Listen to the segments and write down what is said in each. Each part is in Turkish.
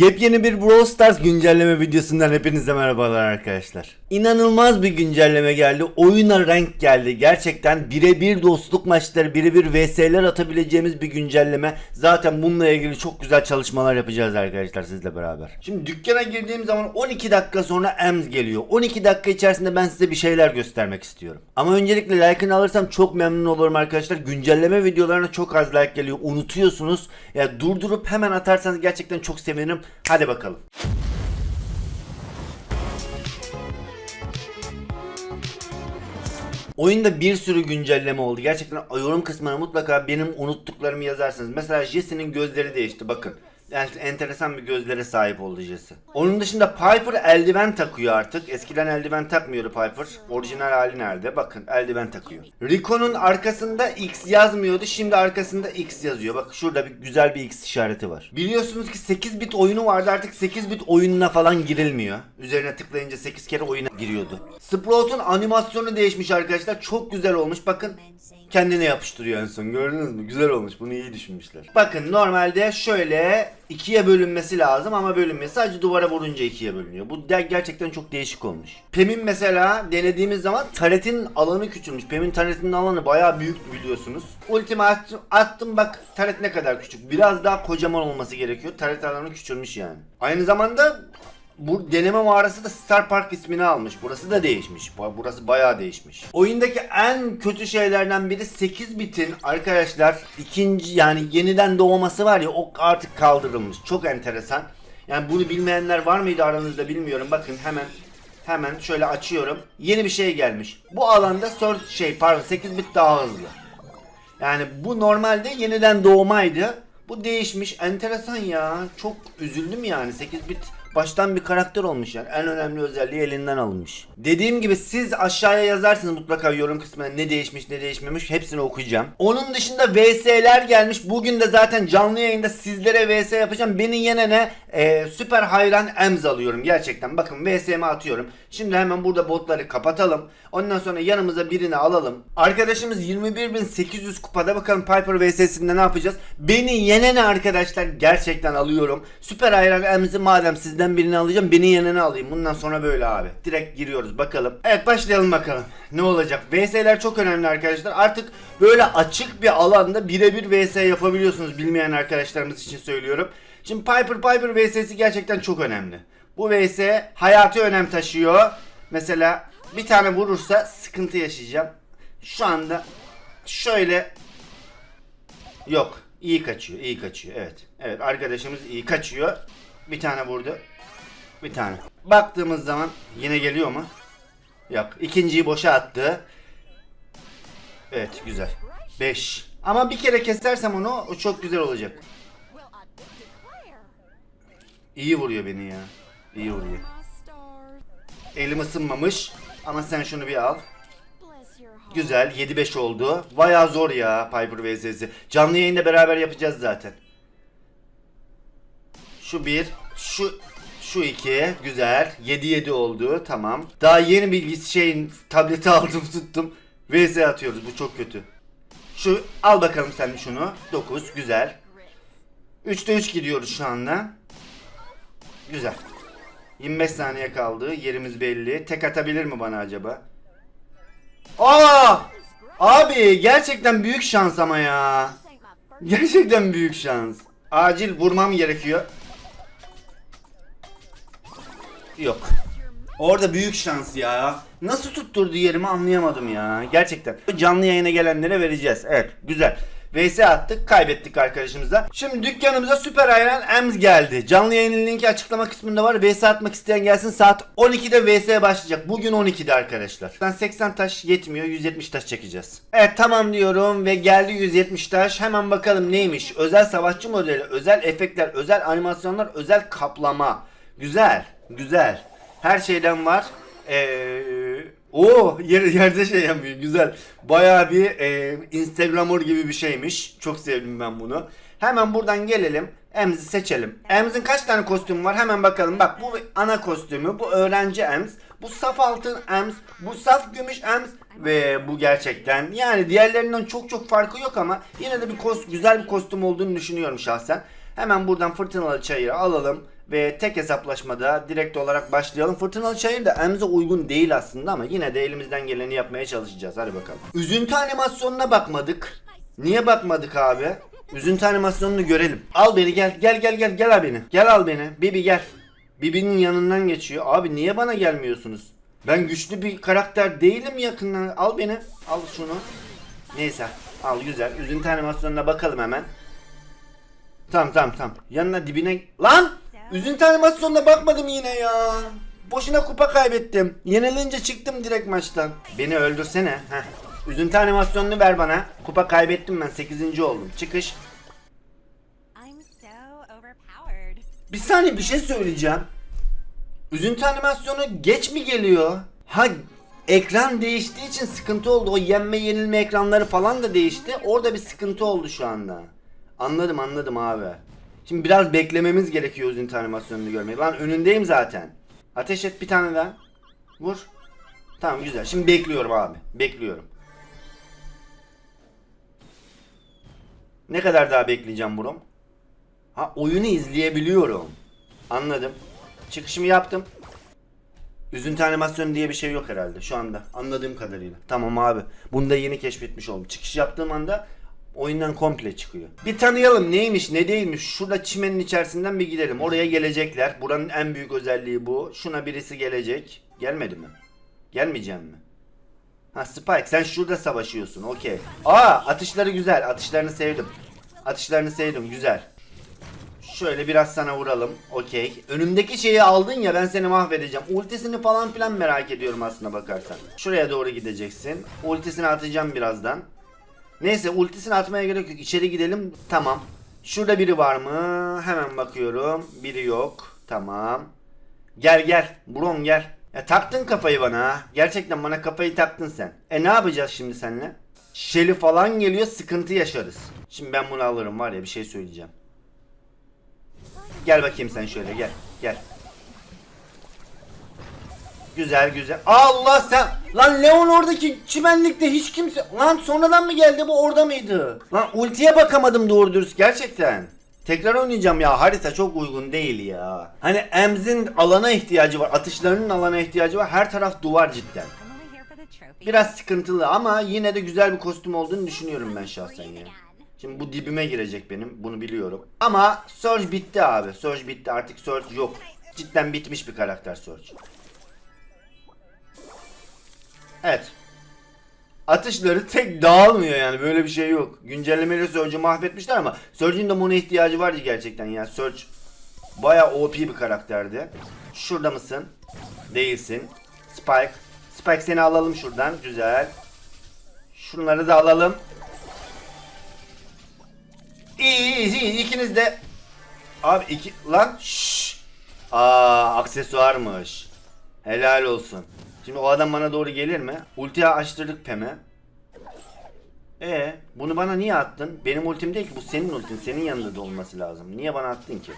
Yepyeni bir Brawl Stars güncelleme videosundan hepinize merhabalar arkadaşlar. İnanılmaz bir güncelleme geldi. Oyuna renk geldi. Gerçekten birebir dostluk maçları, birebir VS'ler atabileceğimiz bir güncelleme. Zaten bununla ilgili çok güzel çalışmalar yapacağız arkadaşlar sizle beraber. Şimdi dükkana girdiğim zaman 12 dakika sonra Ems geliyor. 12 dakika içerisinde ben size bir şeyler göstermek istiyorum. Ama öncelikle like'ını alırsam çok memnun olurum arkadaşlar. Güncelleme videolarına çok az like geliyor. Unutuyorsunuz. Ya durdurup hemen atarsanız gerçekten çok sevinirim. Hadi bakalım. Oyunda bir sürü güncelleme oldu. Gerçekten yorum kısmına mutlaka benim unuttuklarımı yazarsınız. Mesela Jesse'nin gözleri değişti bakın. Yani enteresan bir gözlere sahip oldu Jesse. Onun dışında Piper eldiven takıyor artık. Eskiden eldiven takmıyordu Piper. Orijinal hali nerede? Bakın eldiven takıyor. Rico'nun arkasında X yazmıyordu. Şimdi arkasında X yazıyor. Bak şurada bir güzel bir X işareti var. Biliyorsunuz ki 8 bit oyunu vardı. Artık 8 bit oyununa falan girilmiyor. Üzerine tıklayınca 8 kere oyuna giriyordu. Sprout'un animasyonu değişmiş arkadaşlar. Çok güzel olmuş. Bakın kendine yapıştırıyor en son. Gördünüz mü? Güzel olmuş. Bunu iyi düşünmüşler. Bakın normalde şöyle ikiye bölünmesi lazım ama bölünmüyor. Sadece duvara vurunca ikiye bölünüyor. Bu de- gerçekten çok değişik olmuş. Pem'in mesela denediğimiz zaman taretin alanı küçülmüş. Pem'in taretinin alanı bayağı büyük biliyorsunuz. Ultimi attım, attım bak taret ne kadar küçük. Biraz daha kocaman olması gerekiyor. Taret alanı küçülmüş yani. Aynı zamanda bu deneme mağarası da Star Park ismini almış. Burası da değişmiş. Bu- Burası bayağı değişmiş. Oyundaki en kötü şeylerden biri 8 bitin arkadaşlar ikinci yani yeniden doğması var ya o artık kaldırılmış. Çok enteresan. Yani bunu bilmeyenler var mıydı aranızda bilmiyorum. Bakın hemen hemen şöyle açıyorum. Yeni bir şey gelmiş. Bu alanda sort şey pardon 8 bit daha hızlı. Yani bu normalde yeniden doğmaydı. Bu değişmiş. Enteresan ya. Çok üzüldüm yani. 8 bit baştan bir karakter olmuş yani. En önemli özelliği elinden alınmış. Dediğim gibi siz aşağıya yazarsınız mutlaka yorum kısmına ne değişmiş ne değişmemiş hepsini okuyacağım. Onun dışında VS'ler gelmiş. Bugün de zaten canlı yayında sizlere VS yapacağım. Beni yenene e, süper hayran Ems alıyorum gerçekten. Bakın VS'mi atıyorum. Şimdi hemen burada botları kapatalım. Ondan sonra yanımıza birini alalım. Arkadaşımız 21.800 kupada bakalım Piper VS'sinde ne yapacağız? Beni yenene arkadaşlar gerçekten alıyorum. Süper hayran Ems'i madem sizden birini alacağım beni yenene alayım. Bundan sonra böyle abi. Direkt giriyoruz bakalım. Evet başlayalım bakalım. Ne olacak? VS'ler çok önemli arkadaşlar. Artık böyle açık bir alanda birebir VS yapabiliyorsunuz bilmeyen arkadaşlarımız için söylüyorum. Şimdi Piper Piper VS'si gerçekten çok önemli. Bu VS hayati önem taşıyor. Mesela bir tane vurursa sıkıntı yaşayacağım. Şu anda şöyle yok. iyi kaçıyor, iyi kaçıyor. Evet. Evet, arkadaşımız iyi kaçıyor. Bir tane vurdu. Bir tane. Baktığımız zaman yine geliyor mu? Yok. İkinciyi boşa attı. Evet, güzel. 5. Ama bir kere kesersem onu o çok güzel olacak. İyi vuruyor beni ya. İyi vuruyor. Elim ısınmamış. Ama sen şunu bir al. Güzel 7-5 oldu. Baya zor ya Piper vs'si. Canlı yayında beraber yapacağız zaten. Şu bir, şu şu iki güzel. 7-7 oldu. Tamam. Daha yeni bilgisi şeyin tableti aldım tuttum. VS atıyoruz. Bu çok kötü. Şu al bakalım sen şunu. 9 güzel. 3'te 3 gidiyoruz şu anda. Güzel. 25 saniye kaldı. Yerimiz belli. Tek atabilir mi bana acaba? Aa! Abi gerçekten büyük şans ama ya. Gerçekten büyük şans. Acil vurmam gerekiyor. Yok. Orada büyük şans ya. Nasıl tutturdu yerimi anlayamadım ya. Gerçekten. Canlı yayına gelenlere vereceğiz. Evet güzel. VS attık kaybettik arkadaşımıza. Şimdi dükkanımıza süper hayran Ems geldi. Canlı yayının linki açıklama kısmında var. VS atmak isteyen gelsin. Saat 12'de VS başlayacak. Bugün 12'de arkadaşlar. Ben 80 taş yetmiyor. 170 taş çekeceğiz. Evet tamam diyorum ve geldi 170 taş. Hemen bakalım neymiş. Özel savaşçı modeli, özel efektler, özel animasyonlar, özel kaplama. Güzel. Güzel. Her şeyden var. Eee o yer, yerde şey yapıyor güzel. Bayağı bir e, Instagramor gibi bir şeymiş. Çok sevdim ben bunu. Hemen buradan gelelim. Ems'i seçelim. Ems'in kaç tane kostümü var? Hemen bakalım. Bak bu ana kostümü, bu öğrenci Ems, bu saf altın Ems, bu saf gümüş Ems ve bu gerçekten yani diğerlerinden çok çok farkı yok ama yine de bir kost güzel bir kostüm olduğunu düşünüyorum şahsen. Hemen buradan fırtınalı çayırı alalım Ve tek hesaplaşmada direkt olarak başlayalım. Fırtınalı çayır da Emze uygun değil aslında ama yine de elimizden geleni yapmaya çalışacağız. Hadi bakalım. Üzüntü animasyonuna bakmadık. Niye bakmadık abi? Üzüntü animasyonunu görelim. Al beni gel gel gel gel gel al beni. Gel al beni. Bibi gel. Bibi'nin yanından geçiyor. Abi niye bana gelmiyorsunuz? Ben güçlü bir karakter değilim yakından. Al beni. Al şunu. Neyse. Al güzel. Üzüntü animasyonuna bakalım hemen. Tamam tamam tamam. Yanına dibine... Lan! Üzüntü animasyonuna bakmadım yine ya. Boşuna kupa kaybettim. Yenilince çıktım direkt maçtan. Beni öldürsene. Heh. Üzüntü animasyonunu ver bana. Kupa kaybettim ben. 8. oldum. Çıkış. Bir saniye bir şey söyleyeceğim. Üzüntü animasyonu geç mi geliyor? Ha ekran değiştiği için sıkıntı oldu. O yenme yenilme ekranları falan da değişti. Orada bir sıkıntı oldu şu anda. Anladım anladım abi. Şimdi biraz beklememiz gerekiyor üzüntü animasyonunu görmeyi. Lan önündeyim zaten. Ateş et bir tane daha. Vur. Tamam güzel. Şimdi bekliyorum abi. Bekliyorum. Ne kadar daha bekleyeceğim Buram? Ha oyunu izleyebiliyorum. Anladım. Çıkışımı yaptım. Üzüntü animasyonu diye bir şey yok herhalde şu anda. Anladığım kadarıyla. Tamam abi. Bunu da yeni keşfetmiş oldum. Çıkış yaptığım anda oyundan komple çıkıyor. Bir tanıyalım neymiş ne değilmiş. Şurada çimenin içerisinden bir gidelim. Oraya gelecekler. Buranın en büyük özelliği bu. Şuna birisi gelecek. Gelmedi mi? Gelmeyeceğim mi? Ha Spike sen şurada savaşıyorsun. Okey. Aa atışları güzel. Atışlarını sevdim. Atışlarını sevdim. Güzel. Şöyle biraz sana vuralım. Okey. Önümdeki şeyi aldın ya ben seni mahvedeceğim. Ultisini falan filan merak ediyorum aslına bakarsan. Şuraya doğru gideceksin. Ultisini atacağım birazdan. Neyse ultisini atmaya gerek yok. İçeri gidelim. Tamam. Şurada biri var mı? Hemen bakıyorum. Biri yok. Tamam. Gel gel. Brom gel. Ya taktın kafayı bana. Gerçekten bana kafayı taktın sen. E ne yapacağız şimdi seninle? Şeli falan geliyor sıkıntı yaşarız. Şimdi ben bunu alırım var ya bir şey söyleyeceğim. Gel bakayım sen şöyle gel. Gel. Güzel güzel. Allah sen. Lan Leon oradaki çimenlikte hiç kimse. Lan sonradan mı geldi bu orada mıydı? Lan ultiye bakamadım doğru dürüst gerçekten. Tekrar oynayacağım ya harita çok uygun değil ya. Hani Emz'in alana ihtiyacı var. Atışlarının alana ihtiyacı var. Her taraf duvar cidden. Biraz sıkıntılı ama yine de güzel bir kostüm olduğunu düşünüyorum ben şahsen ya. Şimdi bu dibime girecek benim. Bunu biliyorum. Ama Surge bitti abi. Surge bitti. Artık Surge yok. Cidden bitmiş bir karakter Surge. Evet. Atışları tek dağılmıyor yani. Böyle bir şey yok. Güncellemeyle Surge'ü mahvetmişler ama Surge'in de buna ihtiyacı vardı gerçekten ya. Surge bayağı OP bir karakterdi. Şurada mısın? Değilsin. Spike. Spike seni alalım şuradan. Güzel. Şunları da alalım. İyi iyi iyi ikiniz de. Abi iki lan şşş. Aa aksesuarmış. Helal olsun. Şimdi o adam bana doğru gelir mi? Ultiyi açtırdık Pem'e. E bunu bana niye attın? Benim ultim değil ki bu senin ultin. Senin yanında da olması lazım. Niye bana attın ki?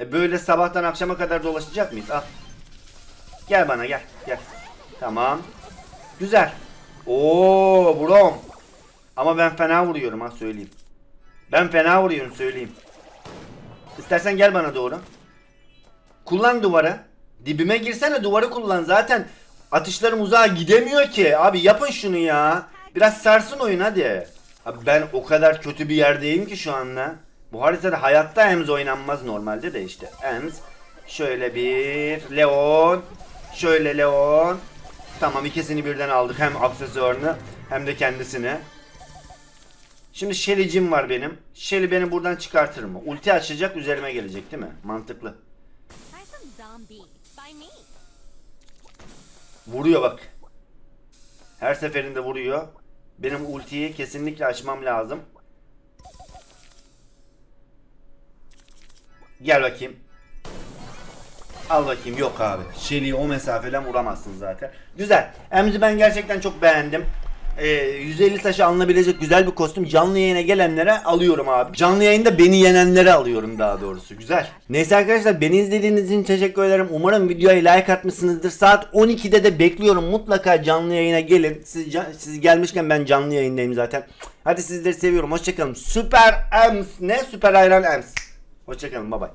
E böyle sabahtan akşama kadar dolaşacak mıyız? Al. Gel bana gel. Gel. Tamam. Güzel. Oo brom. Ama ben fena vuruyorum ha söyleyeyim. Ben fena vuruyorum söyleyeyim. İstersen gel bana doğru. Kullan duvarı. Dibime girsene duvarı kullan. Zaten atışlarım uzağa gidemiyor ki. Abi yapın şunu ya. Biraz sarsın oyun hadi. Abi ben o kadar kötü bir yerdeyim ki şu anda. Bu haritada hayatta Ems oynanmaz normalde de işte. Ems. Şöyle bir. Leon. Şöyle Leon. Tamam ikisini birden aldık. Hem aksesuarını hem de kendisini. Şimdi Shelly'cim var benim. Shelly beni buradan çıkartır mı? Ulti açacak üzerime gelecek değil mi? Mantıklı. Vuruyor bak. Her seferinde vuruyor. Benim ultiyi kesinlikle açmam lazım. Gel bakayım. Al bakayım. Yok abi. Shelly'i o mesafeden vuramazsın zaten. Güzel. Emzi ben gerçekten çok beğendim. Ee, 150 taşı alınabilecek güzel bir kostüm. Canlı yayına gelenlere alıyorum abi. Canlı yayında beni yenenlere alıyorum daha doğrusu. Güzel. Neyse arkadaşlar beni izlediğiniz için teşekkür ederim. Umarım videoya like atmışsınızdır. Saat 12'de de bekliyorum. Mutlaka canlı yayına gelin. Siz, can- siz gelmişken ben canlı yayındayım zaten. Hadi sizleri seviyorum. Hoşçakalın. Süper Ems. Ne? Süper Ayran Ems. Hoşçakalın. Bay bay.